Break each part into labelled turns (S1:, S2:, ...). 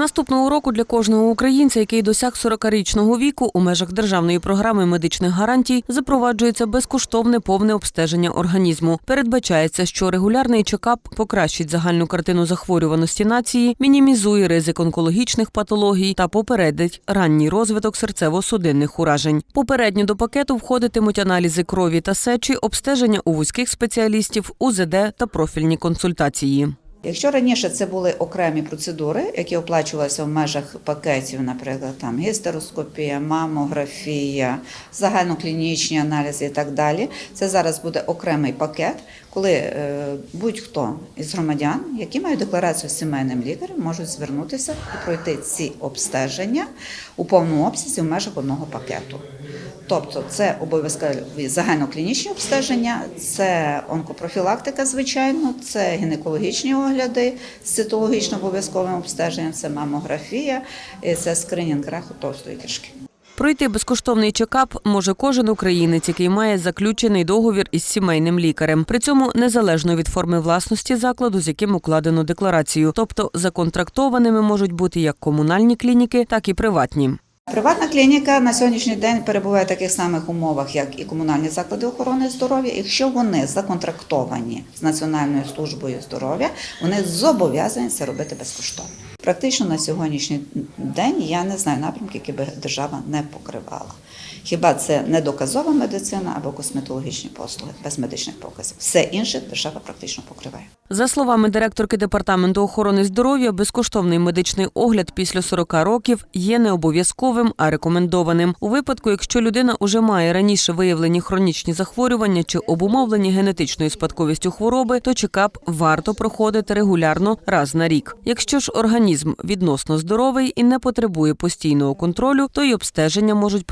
S1: наступного року для кожного українця, який досяг 40-річного віку, у межах державної програми медичних гарантій запроваджується безкоштовне повне обстеження організму. Передбачається, що регулярний чекап покращить загальну картину захворюваності нації, мінімізує ризик онкологічних патологій та попередить ранній розвиток серцево-судинних уражень. Попередньо до пакету входитимуть аналізи крові та сечі, обстеження у вузьких спеціалістів, УЗД та профільні консультації.
S2: Якщо раніше це були окремі процедури, які оплачувалися в межах пакетів, наприклад, там гістероскопія, мамографія, загальноклінічні аналізи і так далі, це зараз буде окремий пакет, коли е, будь-хто із громадян, які мають декларацію з сімейним лікарем, можуть звернутися і пройти ці обстеження у повному обсязі в межах одного пакету. Тобто це обов'язкові загальноклінічні обстеження, це онкопрофілактика, звичайно, це гінекологічні огляди з цитологічно обов'язковим обстеженням, це мамографія, це скринінг раку товстої кишки.
S1: Пройти безкоштовний чекап може кожен українець, який має заключений договір із сімейним лікарем. При цьому незалежно від форми власності закладу, з яким укладено декларацію. Тобто законтрактованими можуть бути як комунальні клініки, так і приватні.
S2: Приватна клініка на сьогоднішній день перебуває в таких самих умовах, як і комунальні заклади охорони здоров'я. Якщо вони законтрактовані з Національною службою здоров'я, вони зобов'язані це робити безкоштовно. Практично на сьогоднішній день я не знаю напрямки, які би держава не покривала. Хіба це недоказова медицина або косметологічні послуги без медичних показів? Все інше держава практично покриває.
S1: За словами директорки департаменту охорони здоров'я, безкоштовний медичний огляд після 40 років є не обов'язковим, а рекомендованим. У випадку, якщо людина уже має раніше виявлені хронічні захворювання чи обумовлені генетичною спадковістю хвороби, то чекап варто проходити регулярно раз на рік. Якщо ж організм відносно здоровий і не потребує постійного контролю, то й обстеження можуть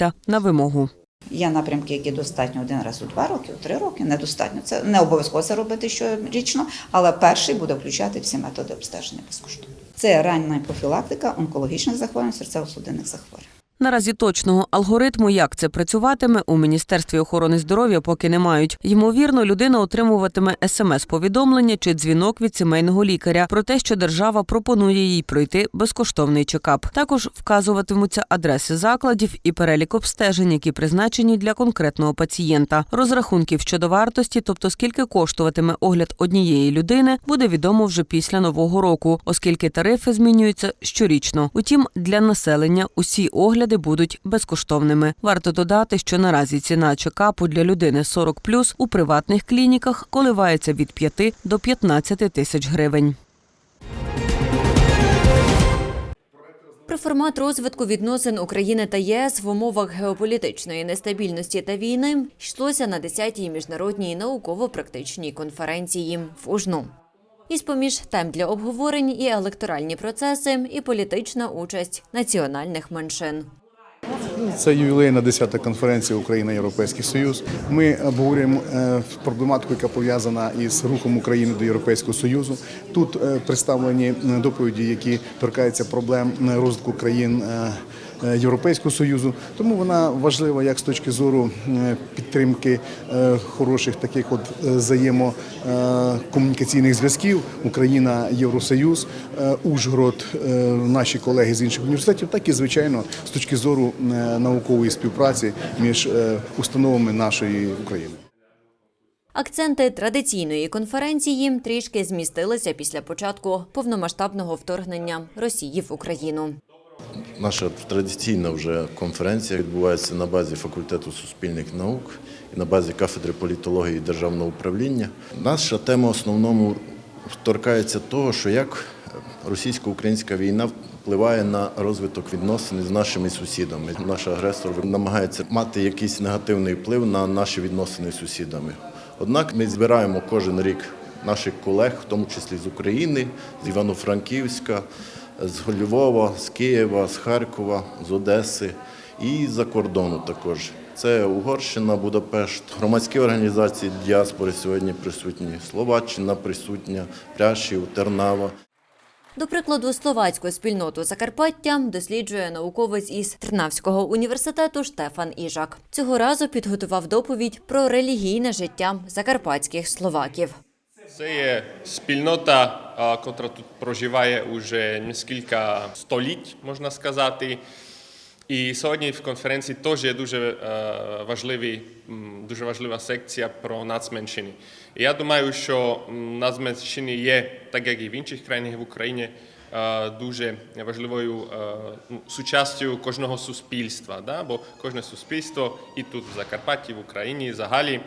S1: проводитися на вимогу.
S2: Є напрямки, які достатньо один раз у два роки, у три роки. Недостатньо. Це не обов'язково це робити щорічно, але перший буде включати всі методи обстеження безкоштовно. Це рання профілактика онкологічних захворювань, серцево-судинних захворювань.
S1: Наразі точного алгоритму, як це працюватиме, у міністерстві охорони здоров'я поки не мають. Ймовірно, людина отримуватиме смс-повідомлення чи дзвінок від сімейного лікаря про те, що держава пропонує їй пройти безкоштовний чекап. Також вказуватимуться адреси закладів і перелік обстежень, які призначені для конкретного пацієнта. Розрахунків щодо вартості, тобто скільки коштуватиме огляд однієї людини, буде відомо вже після нового року, оскільки тарифи змінюються щорічно. Утім, для населення усі огляди будуть безкоштовними. Варто додати, що наразі ціна чекапу для людини 40+, у приватних клініках коливається від 5 до 15 тисяч гривень.
S3: Про формат розвитку відносин України та ЄС в умовах геополітичної нестабільності та війни йшлося на 10-й міжнародній науково-практичній конференції в Ужну. Із поміж тем для обговорень і електоральні процеси, і політична участь національних меншин.
S4: Це ювілейна 10-та конференція Україна Європейський Союз. Ми обговорюємо е, проблематику, яка пов'язана із рухом України до Європейського Союзу. Тут е, представлені е, доповіді, які торкаються проблем розвитку країн. Е, Європейського союзу, тому вона важлива як з точки зору е, підтримки е, хороших таких от взаємокомунікаційних зв'язків Україна Євросоюз, Ужгород, наші колеги з інших університетів, так і звичайно з точки зору наукової співпраці між установами нашої України.
S3: Акценти традиційної конференції трішки змістилися після початку повномасштабного вторгнення Росії в Україну.
S5: Наша традиційна вже конференція відбувається на базі факультету суспільних наук і на базі кафедри політології і державного управління. Наша тема основному торкається того, що як російсько-українська війна впливає на розвиток відносин з нашими сусідами. Наш агресор намагається мати якийсь негативний вплив на наші відносини з сусідами. Однак ми збираємо кожен рік наших колег, в тому числі з України, з Івано-Франківська, з Львова, з Києва, з Харкова, з Одеси і за кордону також. Це Угорщина, Будапешт, громадські організації діаспори сьогодні присутні, Словаччина присутня, Пряшів, Тернава.
S3: До прикладу, словацьку спільноту Закарпаття досліджує науковець із Тернавського університету Штефан Іжак. Цього разу підготував доповідь про релігійне життя закарпатських словаків.
S6: Це є спільнота, а, котра тут проживає уже кілька століть, можна сказати. І сьогодні в конференції теж є дуже е, важливий, дуже важлива секція про нацменшини. І я думаю, що нацменшини є, так як і в інших країнах в Україні, е, дуже важливою е, ну, сучастю кожного суспільства. Да? Бо кожне суспільство і тут в Закарпатті, в Україні, і взагалі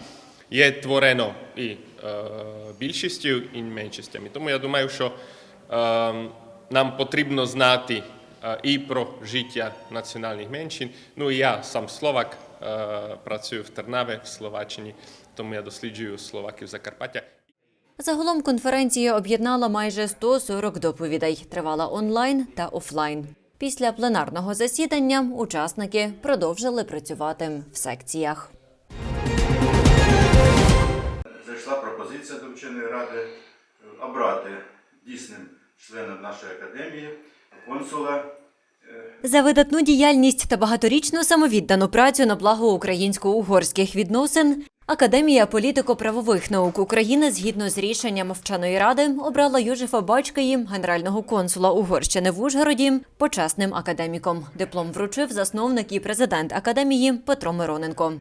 S6: є творено і е, більшістю, і меншістями. Тому я думаю, що е, нам потрібно знати е, і про життя національних меншин. Ну і я сам словак, е, працюю в Тернаві, в Словаччині, тому я досліджую словаків Закарпаття.
S3: Загалом конференція об'єднала майже 140 доповідей, тривала онлайн та офлайн. Після пленарного засідання учасники продовжили працювати в секціях.
S7: Зайшла пропозиція до вченої ради е, обрати дійсним членом нашої академії консула
S3: За видатну діяльність та багаторічну самовіддану працю на благо українсько-угорських відносин Академія політико-правових наук України згідно з рішенням вченої ради обрала Южефа Бачкаї, генерального консула Угорщини в Ужгороді, почесним академіком. Диплом вручив засновник і президент академії Петро Мироненко.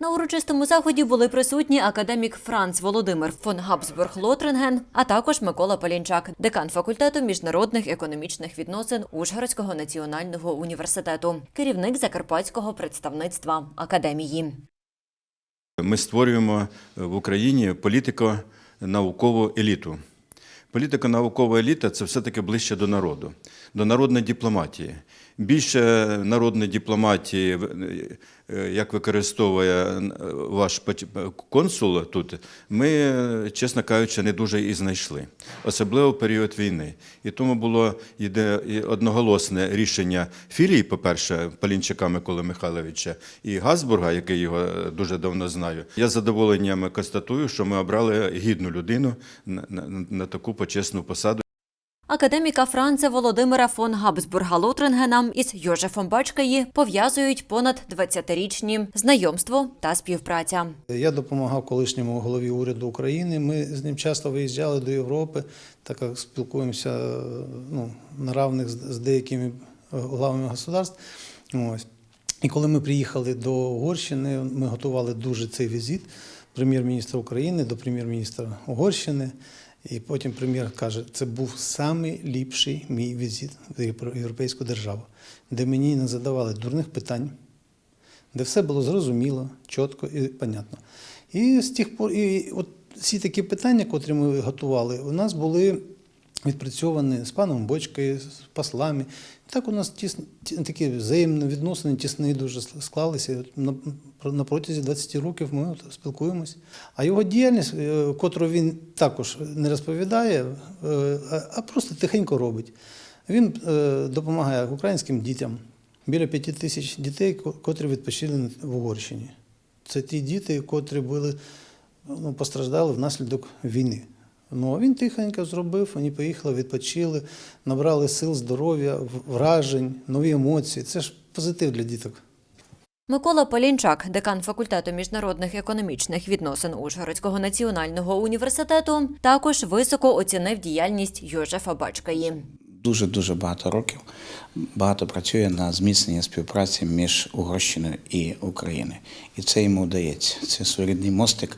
S3: На урочистому заході були присутні академік Франц Володимир фон Габсбург Лотринген, а також Микола Полінчак, декан факультету міжнародних економічних відносин Ужгородського національного університету, керівник закарпатського представництва академії.
S7: Ми створюємо в Україні політико-наукову еліту. Політико-наукова еліта це все-таки ближче до народу, до народної дипломатії. Більше народної дипломатії, е, як використовує е, ваш консул тут, ми, е, чесно кажучи, не дуже і знайшли, особливо в період війни. І тому було одноголосне рішення філії, по-перше, Полінчака Миколи Михайловича і Газбурга, який його е, дуже давно знаю. Я з задоволенням констатую, що ми обрали гідну людину на таку почесну посаду.
S3: Академіка Франца Володимира фон Габсбурга Лотрингена із Йожефом Бачкаї пов'язують понад 20-річні знайомство та співпраця.
S8: Я допомагав колишньому голові уряду України. Ми з ним часто виїжджали до Європи, так як спілкуємося ну, на равних з з деякими е, главами государств. Ось. І коли ми приїхали до Угорщини, ми готували дуже цей візит прем'єр-міністра України до прем'єр-міністра Угорщини. І потім прем'єр каже, це був найліпший мій візит в європейську державу, де мені не задавали дурних питань, де все було зрозуміло, чітко і понятно. І з тих пор, і от всі такі питання, котрі ми готували, у нас були відпрацьовані з паном Бочкою, з послами. Так у нас тісні, ті- такі взаємні відносини, тісні дуже склалися. На, на протязі 20 років ми от спілкуємось. А його діяльність, е, котру він також не розповідає, е, а- а просто тихенько робить. Він е, допомагає українським дітям. Біля п'яти тисяч дітей, котрі відпочили в Угорщині. Це ті діти, котрі були, ну, постраждали внаслідок війни. Ну, а він тихенько зробив, вони поїхали, відпочили, набрали сил, здоров'я, вражень, нові емоції. Це ж позитив для діток.
S3: Микола Полінчак, декан факультету міжнародних економічних відносин Ужгородського національного університету, також високо оцінив діяльність Йожефа Бачкаї.
S9: дуже дуже багато років багато працює на зміцнення співпраці між Угорщиною і Україною. І це йому вдається. Це своєрідний мостик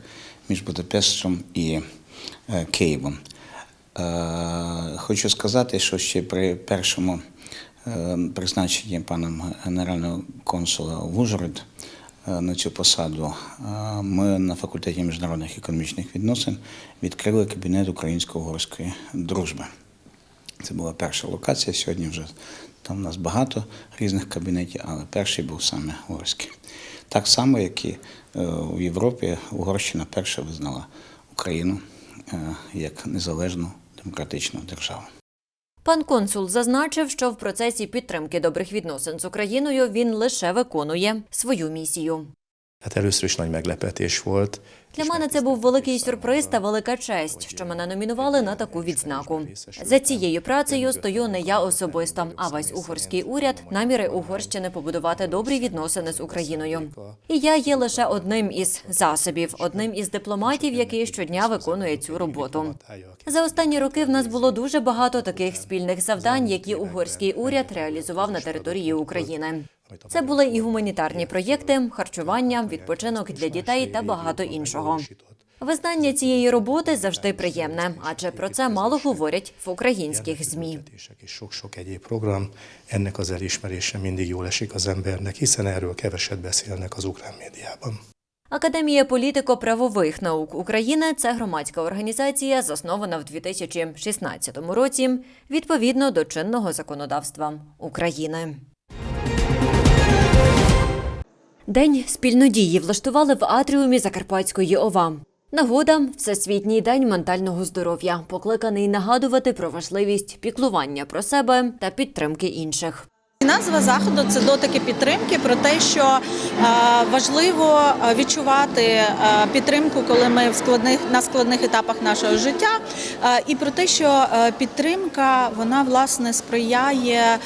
S9: між Будапештом і Києвом. Е, хочу сказати, що ще при першому е, призначенні паном генерального консула в Ужгород е, на цю посаду е, ми на факультеті міжнародних економічних відносин відкрили кабінет українсько-угорської дружби. Це була перша локація. Сьогодні вже там у нас багато різних кабінетів, але перший був саме угорський. Так само, як і е, у Європі, Угорщина перша визнала Україну е, як незалежну демократичну державу.
S3: Пан консул зазначив, що в процесі підтримки добрих відносин з Україною він лише виконує свою місію.
S10: Hát először is.
S3: Для мене це був великий сюрприз та велика честь, що мене номінували на таку відзнаку. За цією працею стою не я особисто, а весь угорський уряд, наміри Угорщини побудувати добрі відносини з Україною. І я є лише одним із засобів, одним із дипломатів, який щодня виконує цю роботу. За останні роки в нас було дуже багато таких спільних завдань, які угорський уряд реалізував на території України. Це були і гуманітарні проєкти, харчування, відпочинок для дітей та багато іншого. Визнання цієї роботи завжди приємне, адже про це мало говорять в українських змі.
S10: Sok-sok egyéb program, ennek az elismerése mindig jól esik az embernek, hiszen erről keveset beszélnek az ukrán médiában.
S3: Академія політико-правових наук України це громадська організація, заснована в 2016 році відповідно до чинного законодавства України. День спільнодії влаштували в атріумі Закарпатської ОВА. Нагода Всесвітній день ментального здоров'я, покликаний нагадувати про важливість піклування про себе та підтримки інших.
S11: Назва заходу це дотики підтримки про те, що е, важливо е, відчувати е, підтримку, коли ми в складних на складних етапах нашого життя, і про те, що підтримка вона власне сприяє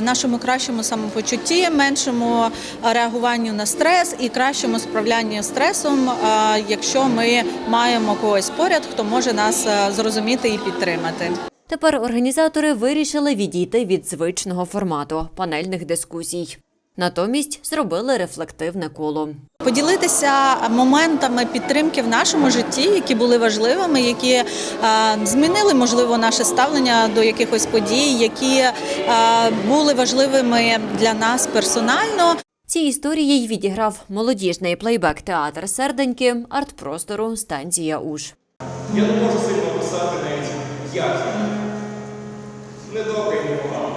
S11: нашому кращому самопочутті, меншому реагуванню на стрес і кращому справлянню стресом, якщо ми маємо когось поряд, хто може нас зрозуміти і підтримати.
S3: Тепер організатори вирішили відійти від звичного формату панельних дискусій. Натомість зробили рефлективне коло.
S11: Поділитися моментами підтримки в нашому житті, які були важливими, які е, змінили можливо наше ставлення до якихось подій, які е, були важливими для нас персонально.
S3: Ці історії й відіграв молодіжний плейбек театр серденьки арт-простору станція Уж.
S12: Я не можу сильно описати навіть, як я. Недобре і непогано.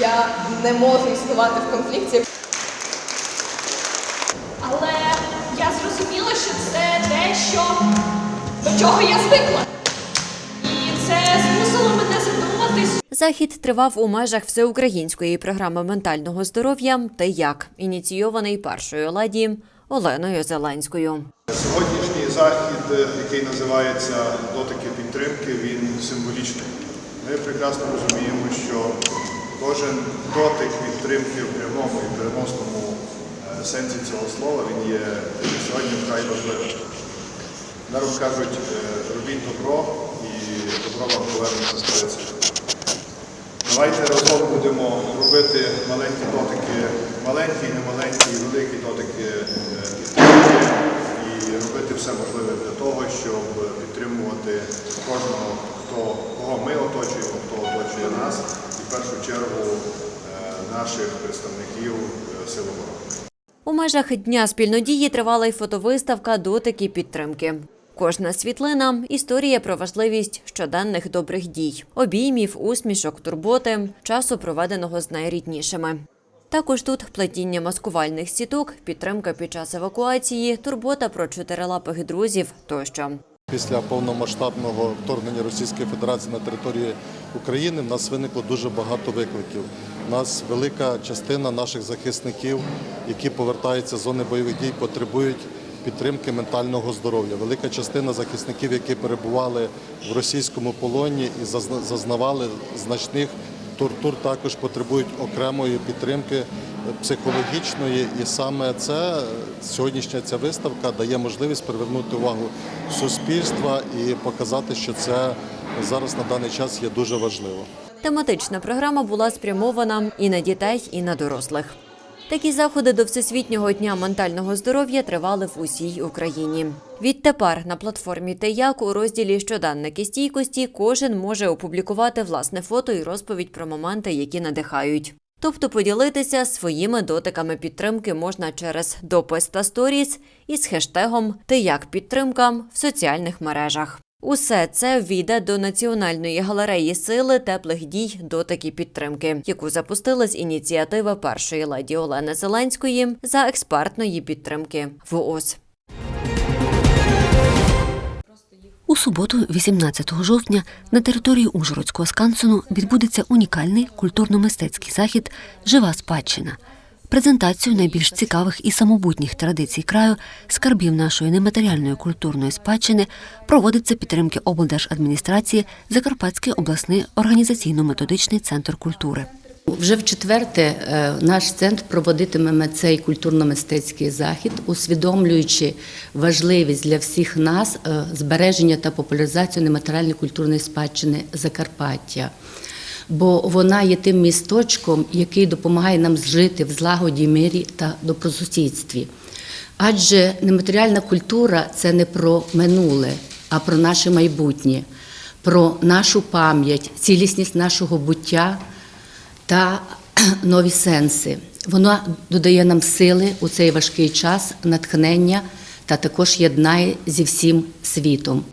S13: Я не можу існувати в конфлікті. Але я зрозуміла, що це те, що до чого я звикла. І це змусило мене задуматись.
S3: Захід тривав у межах всеукраїнської програми ментального здоров'я «Ти як», ініційований першою леді Оленою Зеленською.
S14: Сьогоднішній захід, який називається Дотики підтримки, він символічний. Ми прекрасно розуміємо, що кожен дотик підтримки в прямому і переносному е, сенсі цього слова він є сьогодні вкрай важливим. Народ кажуть, е, робіть добро і добро вам повернеться трицею. Давайте разом будемо робити маленькі дотики, маленькі, і великі дотики е, підтримки і робити все можливе для того, щоб підтримувати кожного, хто, кого ми оточуємо, хто оточує нас, і в першу чергу е, наших представників е, Сил оборони.
S3: У межах дня спільнодії тривала й фотовиставка Дотики підтримки. Кожна світлина історія про важливість щоденних добрих дій, обіймів, усмішок, турботи, часу проведеного з найріднішими. Також тут плетіння маскувальних сіток, підтримка під час евакуації, турбота про чотирилапих друзів тощо.
S4: Після повномасштабного вторгнення Російської Федерації на територію України в нас виникло дуже багато викликів. У нас велика частина наших захисників, які повертаються з зони бойових дій, потребують підтримки ментального здоров'я. Велика частина захисників, які перебували в російському полоні і зазнавали значних тортур, також потребують окремої підтримки психологічної. І саме це сьогоднішня ця виставка дає можливість привернути увагу суспільства і показати, що це зараз на даний час є дуже важливо.
S3: Тематична програма була спрямована і на дітей, і на дорослих. Такі заходи до Всесвітнього дня ментального здоров'я тривали в усій Україні. Відтепер на платформі «Теяк» у розділі щоденники стійкості кожен може опублікувати власне фото і розповідь про моменти, які надихають. Тобто поділитися своїми дотиками підтримки можна через допис та сторіс із хештегом «Теяк підтримка» в соціальних мережах. Усе це війде до національної галереї сили теплих дій дотики підтримки, яку запустили з ініціативи першої леді Олени Зеленської за експертної підтримки ВООЗ.
S15: У суботу, 18 жовтня, на території Ужгородського скансену відбудеться унікальний культурно-мистецький захід Жива спадщина. Презентацію найбільш цікавих і самобутніх традицій краю, скарбів нашої нематеріальної культурної спадщини проводиться підтримки облдержадміністрації Закарпатський обласний організаційно-методичний центр культури.
S16: Вже в четверте е, наш центр проводитиме цей культурно-мистецький захід, усвідомлюючи важливість для всіх нас е, збереження та популяризацію нематеріальної культурної спадщини Закарпаття. Бо вона є тим місточком, який допомагає нам жити в злагоді, мирі та добросусідстві. Адже нематеріальна культура це не про минуле, а про наше майбутнє, про нашу пам'ять, цілісність нашого буття та нові сенси. Вона додає нам сили у цей важкий час, натхнення та також єднає зі всім світом.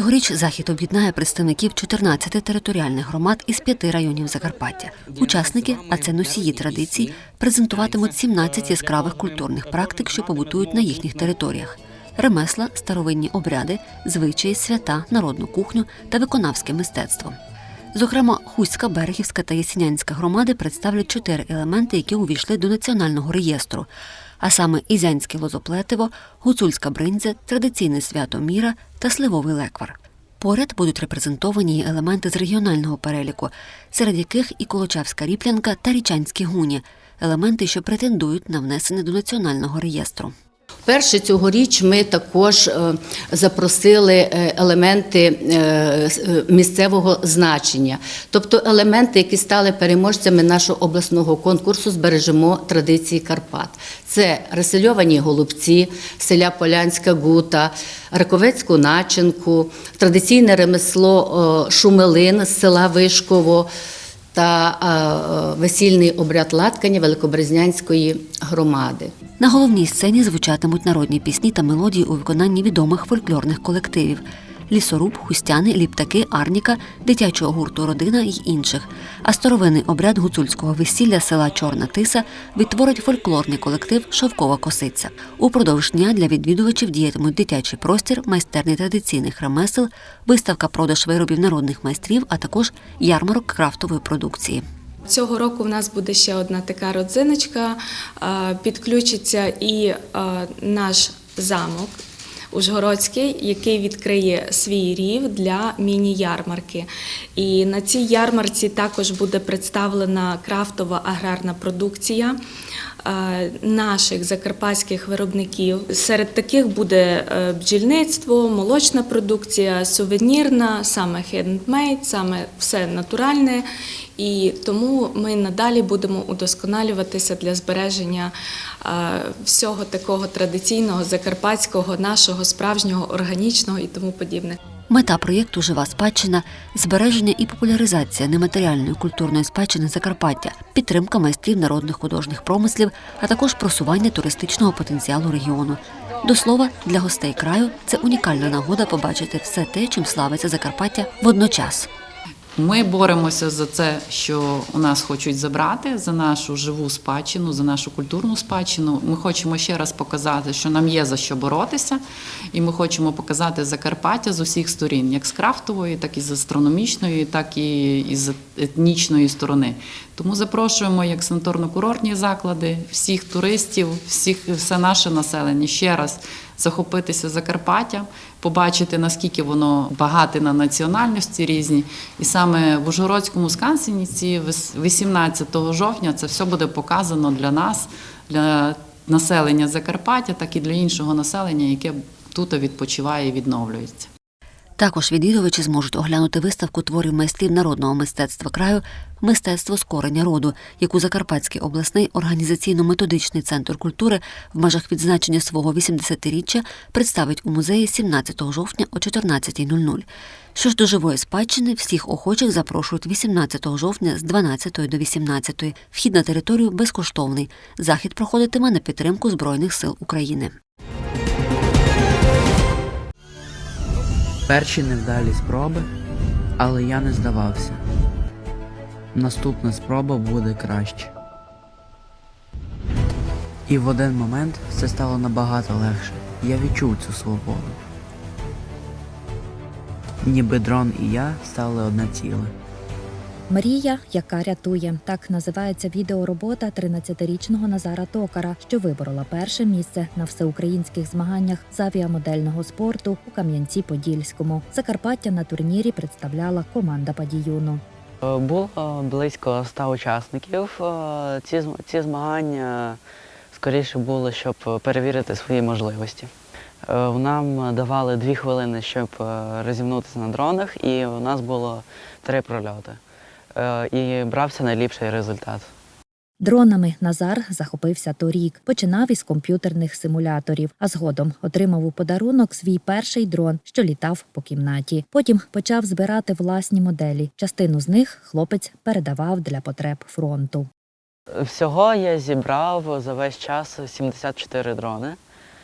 S15: Цьогоріч захід об'єднає представників 14 територіальних громад із п'яти районів Закарпаття. Учасники, а це носії традицій, презентуватимуть 17 яскравих культурних практик, що побутують на їхніх територіях. Ремесла, старовинні обряди, звичаї, свята, народну кухню та виконавське мистецтво. Зокрема, Хуська, Берегівська та Ясінянська громади представлять чотири елементи, які увійшли до національного реєстру, а саме Ізянське лозоплетиво, гуцульська бриндзя, традиційне свято міра та сливовий леквар. Поряд будуть репрезентовані елементи з регіонального переліку, серед яких і Колочавська ріплянка та річанські гуні елементи, що претендують на внесення до національного реєстру.
S16: Перше цьогоріч ми також е, запросили е, елементи е, місцевого значення, тобто елементи, які стали переможцями нашого обласного конкурсу Збережемо традиції Карпат. Це ресельовані голубці, селя Полянська гута, Раковецьку начинку, традиційне ремесло шумелин з села Вишково та е, весільний обряд латкання Великобрезнянської громади.
S15: На головній сцені звучатимуть народні пісні та мелодії у виконанні відомих фольклорних колективів. Лісоруб, хустяни, ліптаки, арніка, дитячого гурту Родина й інших. А старовинний обряд гуцульського весілля села Чорна Тиса відтворить фольклорний колектив Шовкова косиця. Упродовж дня для відвідувачів діятимуть дитячий простір, майстерні традиційних ремесел, виставка продаж виробів народних майстрів, а також ярмарок крафтової продукції.
S17: Цього року в нас буде ще одна така родзиночка. Підключиться і наш замок Ужгородський, який відкриє свій рів для міні-ярмарки. І на цій ярмарці також буде представлена крафтова аграрна продукція. Е, Наших закарпатських виробників серед таких буде е, бджільництво, молочна продукція, сувенірна, саме хендмейд, саме все натуральне. І тому ми надалі будемо удосконалюватися для збереження е, всього такого традиційного закарпатського, нашого справжнього, органічного і тому подібне.
S15: Мета проєкту Жива спадщина збереження і популяризація нематеріальної культурної спадщини Закарпаття, підтримка майстрів народних художніх промислів, а також просування туристичного потенціалу регіону. До слова, для гостей краю це унікальна нагода побачити все те, чим славиться Закарпаття водночас.
S18: Ми боремося за це, що у нас хочуть забрати, за нашу живу спадщину, за нашу культурну спадщину. Ми хочемо ще раз показати, що нам є за що боротися, і ми хочемо показати Закарпаття з усіх сторін, як з крафтової, так і з астрономічної, так і з етнічної сторони. Тому запрошуємо як санаторно-курортні заклади, всіх туристів, всіх все наше населення ще раз захопитися Закарпаттям, побачити наскільки воно багате на національності різні. І саме в Ужгородському скансені ці 18 жовтня це все буде показано для нас, для населення Закарпаття, так і для іншого населення, яке тут відпочиває і відновлюється.
S15: Також відвідувачі зможуть оглянути виставку творів майстрів народного мистецтва краю Мистецтво скорення роду, яку Закарпатський обласний організаційно-методичний центр культури в межах відзначення свого 80-річчя представить у музеї 17 жовтня о 14.00. Що ж до живої спадщини, всіх охочих запрошують 18 жовтня з 12 до 18. Вхід на територію безкоштовний. Захід проходитиме на підтримку Збройних сил України.
S19: Перші невдалі спроби, але я не здавався. Наступна спроба буде краще. І в один момент все стало набагато легше. Я відчув цю свободу. ніби дрон і я стали одне ціле.
S20: Мрія, яка рятує. Так називається відеоробота 13-річного Назара Токара, що виборола перше місце на всеукраїнських змаганнях з авіамодельного спорту у Кам'янці-Подільському. Закарпаття на турнірі представляла команда Падіюну.
S19: Е, Було близько 100 учасників. Е, Ці, ці змагання скоріше були, щоб перевірити свої можливості. Е, Нам давали дві хвилини, щоб розімнутися на дронах, і у нас було три прольоти. Е, І брався найліпший результат.
S20: Дронами Назар захопився торік. Починав із комп'ютерних симуляторів, а згодом отримав у подарунок свій перший дрон, що літав по кімнаті. Потім почав збирати власні моделі. Частину з них хлопець передавав для потреб фронту.
S19: Всього я зібрав за весь час 74 дрони.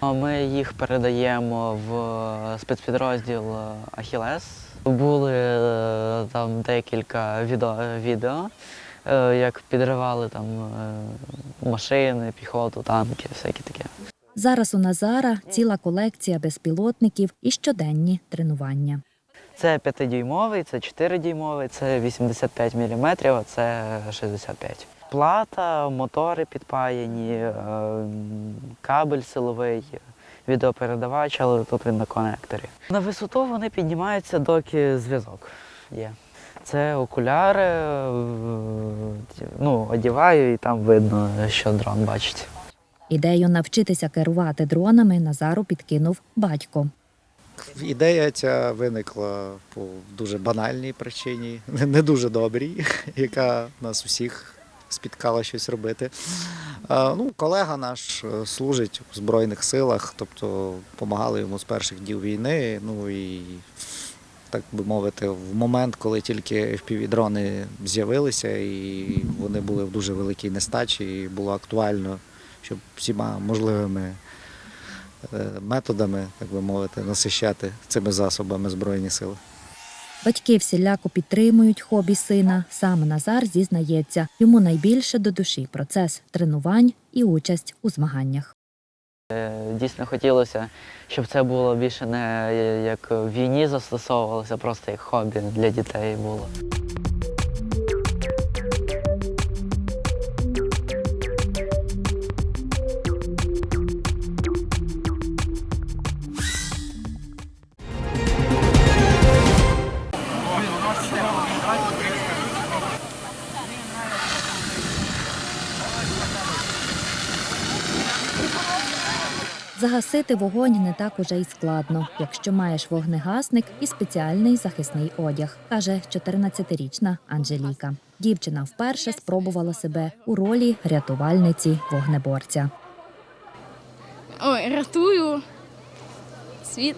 S19: Ми їх передаємо в спецпідрозділ Ахілес. Були е, там декілька відео, відео е, як підривали там е, машини, піхоту, танки, всяке таке.
S20: Зараз у Назара ціла колекція безпілотників і щоденні тренування.
S19: Це 5-дюймовий, це 4-дюймовий, це 85 мм, а це 65. Плата, мотори підпаяні, кабель силовий, відеопередавач, але тут він на конекторі. На висоту вони піднімаються, доки зв'язок є. Це окуляри, е, ну, одіваю і там видно, що дрон бачить.
S20: Ідею навчитися керувати дронами Назару підкинув батько.
S21: Ідея ця виникла по дуже банальній причині, не- не дуже добрій, яка нас усіх спіткала щось робити. Ну, колега наш е, служить в Збройних силах, тобто допомагали йому з перших днів війни. Ну і так би мовити, в момент, коли тільки FPV-дрони з'явилися, і вони були в дуже великій нестачі, і було актуально, щоб всіма можливими е, методами, так би мовити, насищати цими засобами Збройні сили.
S20: Батьки всіляко підтримують хобі сина. Сам Назар зізнається, йому найбільше до душі процес тренувань і участь у змаганнях.
S19: Е, Дійсно хотілося, щоб це було більше не як в війні застосовувалося, просто як хобі для дітей було.
S20: Загасити вогонь не так уже й складно, якщо маєш вогнегасник і спеціальний захисний одяг, каже 14-річна Анжеліка. Дівчина вперше спробувала себе у ролі рятувальниці вогнеборця.
S22: Ой, рятую світ.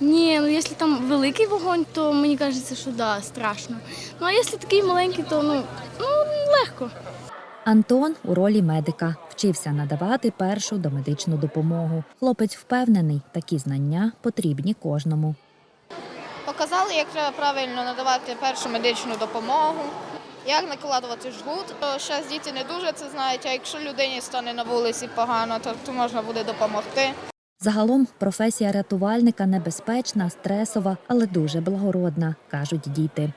S22: Ні, ну якщо там великий вогонь, то мені кажеться, що да, страшно. Ну а якщо такий маленький, то ну, ну легко.
S20: Антон у ролі медика вчився надавати першу домедичну допомогу. Хлопець впевнений, такі знання потрібні кожному.
S23: Показали, як треба правильно надавати першу медичну допомогу, як накладувати жгут. Зараз діти не дуже це знають, а якщо людині стане на вулиці погано, то, то можна буде допомогти.
S20: Загалом професія рятувальника небезпечна, стресова, але дуже благородна, кажуть діти.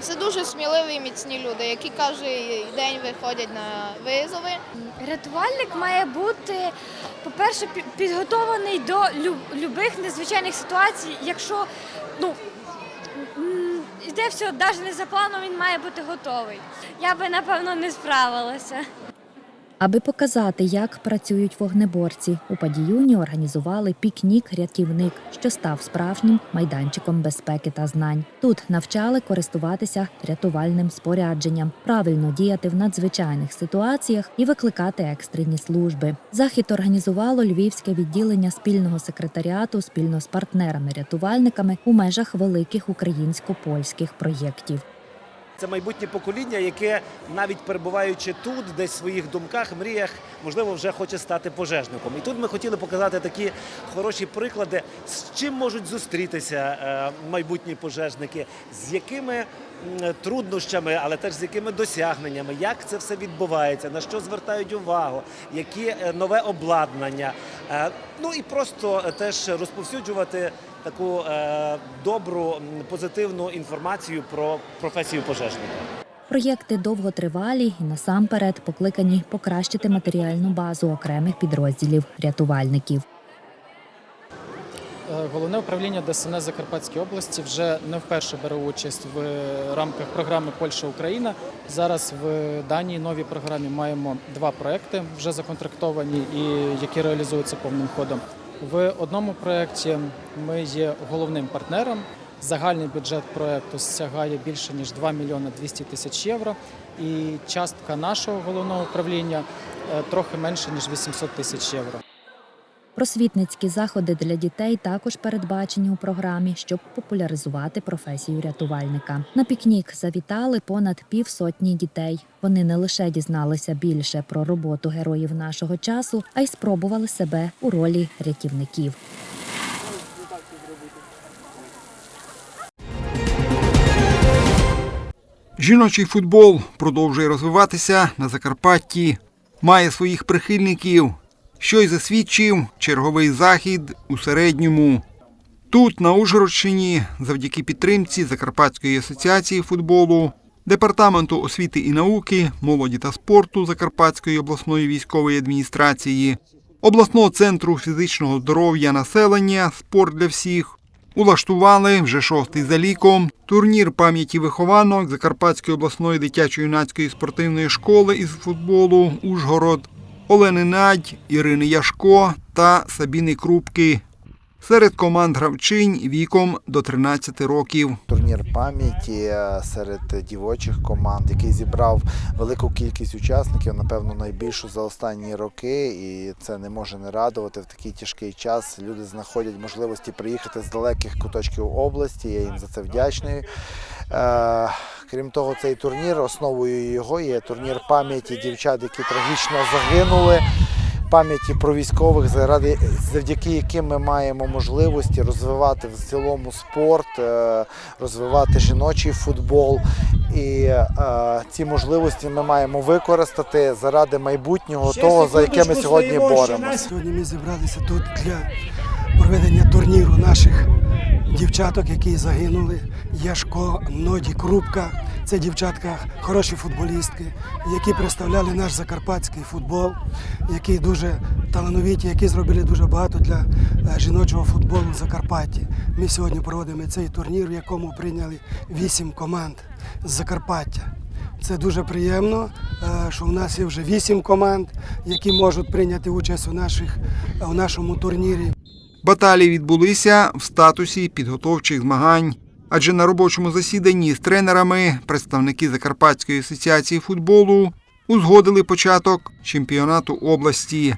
S23: Це дуже сміливі і міцні люди, які кожен день виходять на визови.
S24: Рятувальник має бути, по-перше, підготований до любих незвичайних ситуацій. Якщо ну, йде все навіть не за планом, він має бути готовий. Я би, напевно, не справилася.
S20: Аби показати, як працюють вогнеборці, у Падіюні організували пікнік-рятівник, що став справжнім майданчиком безпеки та знань. Тут навчали користуватися рятувальним спорядженням, правильно діяти в надзвичайних ситуаціях і викликати екстрені служби. Захід організувало львівське відділення спільного секретаріату спільно з партнерами-рятувальниками у межах великих українсько-польських проєктів.
S25: Це майбутнє покоління, яке навіть перебуваючи тут, десь в своїх думках, мріях, можливо, вже хоче стати пожежником. І тут ми хотіли показати такі хороші приклади, з чим можуть зустрітися е, майбутні пожежники, з якими труднощами, але теж з якими досягненнями, як це все відбувається, на що звертають увагу, які е, нове обладнання. Е, Ну і просто теж розповсюджувати таку е, добру, позитивну інформацію про професію пожежника.
S20: Проєкти довготривалі і насамперед покликані покращити матеріальну базу окремих підрозділів рятувальників.
S26: Е, Головне управління ДСНС Закарпатської області вже не вперше бере участь в рамках програми Польща Україна. Зараз в даній новій програмі маємо два проекти вже законтрактовані і які реалізуються повним ходом. В одному проєкті ми є головним партнером. Загальний бюджет проєкту сягає більше ніж 2 мільйони 200 тисяч євро. І частка нашого головного управління е, трохи менше ніж 800 тисяч євро.
S20: Просвітницькі заходи для дітей також передбачені у програмі, щоб популяризувати професію рятувальника. На пікнік завітали понад півсотні дітей. Вони не лише дізналися більше про роботу героїв нашого часу, а й спробували себе у ролі рятівників.
S27: Жіночий футбол продовжує розвиватися на Закарпатті, має своїх прихильників, що й засвідчив черговий захід у середньому. Тут, на Ужгородщині, завдяки підтримці Закарпатської асоціації футболу, Департаменту освіти і науки, молоді та спорту Закарпатської обласної військової адміністрації, обласного центру фізичного здоров'я населення Спорт для всіх улаштували вже шостий за ліком турнір пам'яті вихованок Закарпатської обласної дитячо-юнацької спортивної школи із футболу Ужгород Олени Надь, Ірини Яшко та Сабіни Крупки. Серед команд гравчинь віком до 13 років.
S28: Турнір пам'яті е, серед дівочих команд, який зібрав велику кількість учасників, напевно, найбільшу за останні роки, і це не може не радувати в такий тяжкий час. Люди знаходять можливості приїхати з далеких куточків області. Я їм за це вдячний. Е, Крім того, цей турнір, основою його є турнір пам'яті дівчат, які трагічно загинули. Пам'яті про військових, заради завдяки яким ми маємо можливості розвивати в цілому спорт, е, розвивати жіночий футбол. І е, ці можливості ми маємо використати заради майбутнього того, за яке ми сьогодні боремося.
S29: Сьогодні ми зібралися тут для проведення турніру наших дівчаток, які загинули. Яшко, Ноді, Крупка. Це дівчатка, хороші футболістки, які представляли наш закарпатський футбол, які дуже талановиті, які зробили дуже багато для е, жіночого футболу в Закарпатті. Ми сьогодні проводимо цей турнір, в якому прийняли вісім команд з Закарпаття. Це дуже приємно, е, що в нас є вже вісім команд, які можуть прийняти участь у, наших, у нашому турнірі.
S27: Баталії відбулися в статусі підготовчих змагань. Адже на робочому засіданні з тренерами представники Закарпатської асоціації футболу узгодили початок чемпіонату області.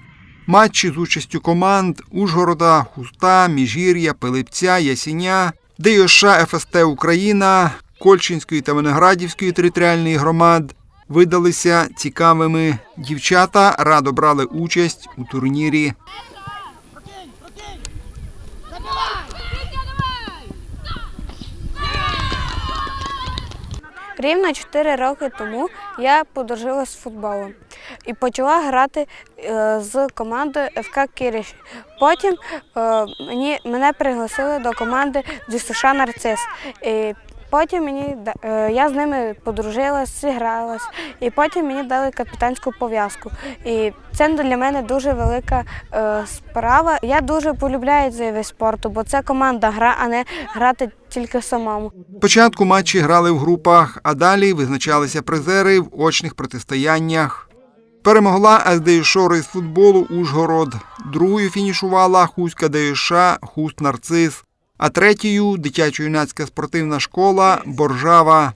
S27: Матчі з участю команд Ужгорода, Хуста, Міжгір'я, Пилипця, Ясіня, ДЮШ ФСТ Україна, Кольчинської та Виноградівської територіальної громад видалися цікавими. Дівчата радо брали участь у турнірі.
S30: Рівно 4 роки тому я подружилася з футболом і почала грати е, з командою ФК Кіріш. Потім е, мені, мене пригласили до команди ДЮСШ Нарцис. Потім мені, е, я з ними подружилась, зігралась, і потім мені дали капітанську пов'язку. І це для мене дуже велика е, справа. Я дуже полюбляю цей вид спорту, бо це команда гра, а не грати тільки самому.
S27: Спочатку матчі грали в групах, а далі визначалися призери в очних протистояннях. Перемогла СДЮШ із футболу Ужгород. Другою фінішувала Хуська ДЮШ Хуст Нарцис. А третьою дитячо-юнацька спортивна школа Боржава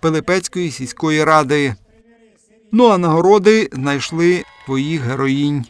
S27: Пилипецької сільської ради. Ну а нагороди знайшли своїх героїнь.